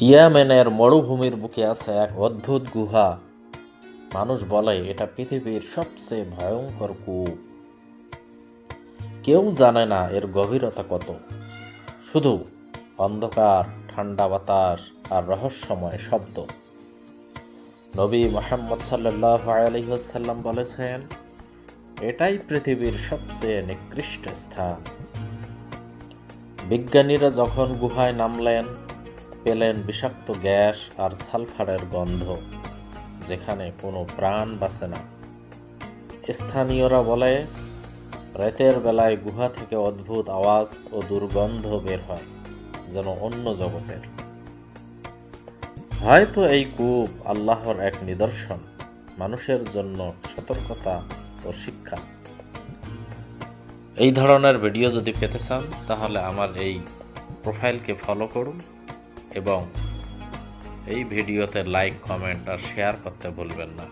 ইয়ামেনের মরুভূমির বুকে আছে এক অদ্ভুত গুহা। মানুষ বলে, এটা পৃথিবীর সবচেয়ে ভয়ঙ্কর কূপ। কেউ জানে না এর গভীরতা কত। শুধু অন্ধকার, ঠান্ডা বাতাস আর রহস্যময় শব্দ। নবী মোহাম্মদ সাল্লাহ আলহিহাল্লাম বলেছেন, এটাই পৃথিবীর সবচেয়ে নিকৃষ্ট স্থান। বিজ্ঞানীরা যখন গুহায় নামলেন পেলেন বিষাক্ত গ্যাস আর সালফারের গন্ধ, যেখানে কোনো প্রাণ বাঁচে না। স্থানীয়রা বলে, রাতের বেলায় গুহা থেকে অদ্ভুত আওয়াজ ও দুর্গন্ধ বের হয়, যেন অন্য জগতের। হয়তো এই কূপ আল্লাহর এক নিদর্শন, মানুষের জন্য সতর্কতা ও শিক্ষা। এই ধরনের ভিডিও যদি পেতে চান, তাহলে আমার এই প্রোফাইলকে ফলো করুন। এবং এই ভিডিওতে লাইক কমেন্ট আর শেয়ার করতে ভুলবেন না।